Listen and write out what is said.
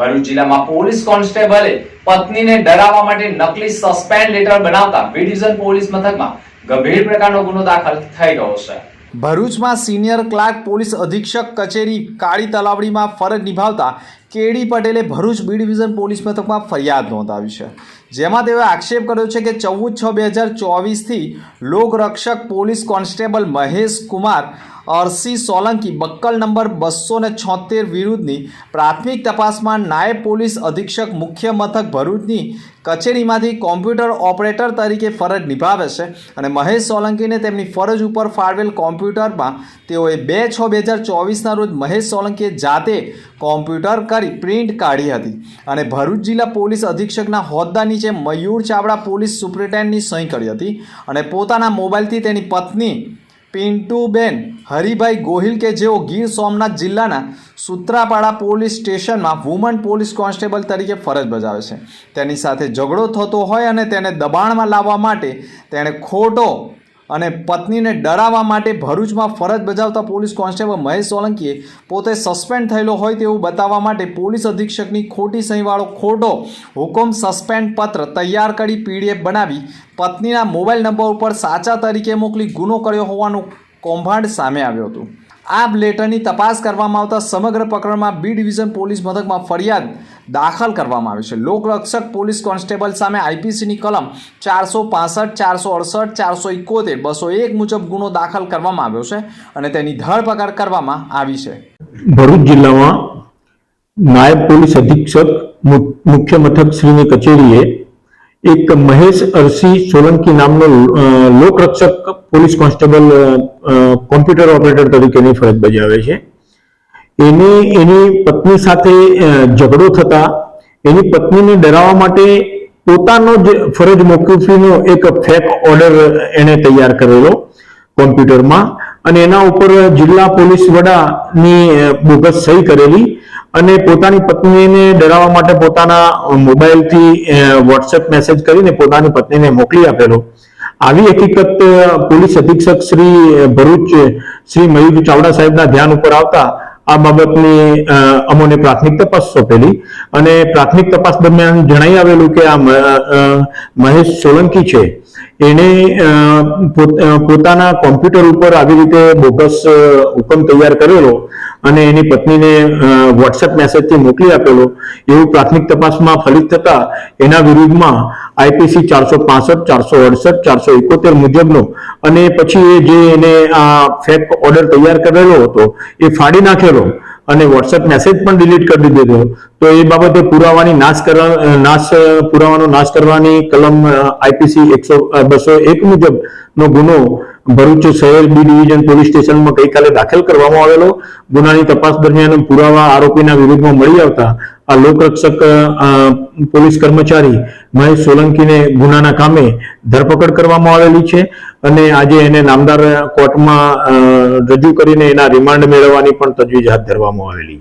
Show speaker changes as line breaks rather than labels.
ભરૂચ જિલ્લામાં પોલીસ કોન્સ્ટેબલે પત્નીને ડરાવવા માટે નકલી સસ્પેન્ડ લેટર બનાવતા બી ડિવિઝન પોલીસ મથકમાં ગંભીર પ્રકારનો ગુનો દાખલ થઈ ગયો છે. ભરૂચમાં સિનિયર ક્લાર્ક, પોલીસ અધિક્ષક કચેરી કાળી તલાવડીમાં ફરજ નિભાવતા કેડી પટેલે ભરૂચ બી ડિવિઝન પોલીસ મથકમાં ફરિયાદ નોંધાવી છે. જેમાં તેઓએ આક્ષેપ કર્યો છે કે ચૌદ છ બે હજાર ચોવીસથી લોકરક્ષક police constable Mahesh Kumar Arasi Solanki buckle number બસો ને છોતેર વિરુદ્ધની પ્રાથમિક તપાસમાં નાયબ પોલીસ અધિક્ષક મુખ્ય મથક ભરૂચની કચેરીમાંથી કોમ્પ્યુટર ઓપરેટર તરીકે ફરજ નિભાવે છે અને મહેશ સોલંકીને તેમની ફરજ ઉપર ફાળવેલ કોમ્પ્યુટરમાં તેઓએ બે છ બે હજાર ચોવીસના રોજ મહેશ સોલંકીએ જાતે કોમ્પ્યુટર કરી પ્રિન્ટ કાઢી હતી. અને ભરૂચ જિલ્લા પોલીસ અધિક્ષકના હોદ્દા નીચે મયુર ચાવડા પોલીસ સુપ્રિન્ટેન્ડની સહી કરી હતી અને પોતાના મોબાઈલથી તેની પત્ની પિન્ટુબેન હરિભાઈ ગોહિલ કે જેઓ ગીર સોમનાથ જિલ્લાના સૂત્રાપાડા પોલીસ સ્ટેશનમાં વુમન પોલીસ કોન્સ્ટેબલ તરીકે ફરજ બજાવે છે. તેની સાથે ઝઘડો થતો હોય અને તેને દબાણમાં લાવવા માટે તેણે ખોટો અને પત્નીને ડરાવવા માટે ભરૂચમાં ફરજ બજાવતા પોલીસ કોન્સ્ટેબલ મહેશ સોલંકીએ પોતે સસ્પેન્ડ થયેલો હોય તેવું બતાવવા માટે પોલીસ અધિક્ષકની ખોટી સહીવાળો ખોટો હુકમ સસ્પેન્ડ પત્ર તૈયાર કરી પીડીએફ બનાવી પત્નીના મોબાઈલ નંબર ઉપર સાચા તરીકે મોકલી ગુનો કર્યો હોવાનું કૌભાંડ સામે આવ્યું હતું. આ લેટરની તપાસ કરવામાં આવતા સમગ્ર પ્રકરણમાં બી ડિવિઝન પોલીસ મથકમાં ફરિયાદ દાખલ કરવામાં આવી છે. લોકરક્ષક પોલીસ કોન્સ્ટેબલ સામે આઈપીસીની કલમ ચારસો પાસઠ, ચારસો અડસઠ, ચારસો ઇકોતેર, બસો એક મુજબ ગુનો દાખલ કરવામાં આવ્યો છે અને તેની ધરપકડ કરવામાં આવી છે.
ભરૂચ જિલ્લામાં નાયબ પોલીસ અધિક્ષક મુખ્ય મથક શ્રીની કચેરીએ એક મહેશ અરસી સોલંકી નામનો લોકરક્ષક પોલીસ કોન્સ્ટેબલ કોમ્પ્યુટર ઓપરેટર તરીકેની ફરજ બજાવે છે. એની એની પત્ની સાથે ઝઘડો થતા, એની પત્નીને ડરાવવા માટે પોતાનો જ ફરજ મોકૂફીનો એક ફેક ઓર્ડર એણે તૈયાર કરેલો કોમ્પ્યુટરમાં અને એના ઉપર જિલ્લા પોલીસ વડાની બોગસ સહી કરેલી અને પોતાની પત્નીને ડરાવવા માટે પોતાના મોબાઈલથી વોટ્સએપ મેસેજ કરીને પોતાની પત્નીને મોકલી આપેલો. આવી હકીકત પોલીસ અધિક્ષક શ્રી ભરૂચ, શ્રી મયુર ચાવડા સાહેબના ધ્યાન ઉપર આવતા આ બાબતની અમોને પ્રાથમિક તપાસ સોંપેલી અને પ્રાથમિક તપાસ દરમિયાન જણાઈ આવેલું કે આ મહેશ સોલંકી છે અ, પોતાના કોમ્પ્યુટર ઉપર આવી રીતે બોગસ હુકમ તૈયાર કરેલો અને એની પત્નીને વોટ્સએપ મેસેજથી મોકલી આપેલો એવું પ્રાથમિક તપાસમાં ફલિત થતા એના વિરુદ્ધમાં આઈપીસી ચારસો પાસઠ, ચારસો અડસઠ, ચારસો એકોતેર મુજબનો અને પછી એ જે એને આ ફેક ઓર્ડર તૈયાર કરેલો હતો, એ ફાડી નાખેલો અને વોટ્સએપ મેસેજ પણ ડિલીટ કરી દીધો તો એ બાબતે પુરાવાની નાશ કરવા, નાશ, પુરાવાનો નાશ કરવાની કલમ આઈપીસી એકસો બસો એક મુજબ નો ગુનો ભરૂચ શહેર બી ડિવિઝન પોલીસ સ્ટેશનમાં ગઈકાલે દાખલ કરવામાં આવેલો. ગુનાની તપાસ દરમિયાન પુરાવા આરોપીના વિરુદ્ધમાં મળી આવતા આ લોકરક્ષક પોલીસ કર્મચારી મહેશ સોલંકીને ગુનાના કામે ધરપકડ કરવામાં આવેલી છે અને આજે એને નામદાર કોર્ટમાં રજૂ કરીને એના રિમાન્ડ મેળવવાની પણ તજવીજ હાથ ધરવામાં આવેલી છે.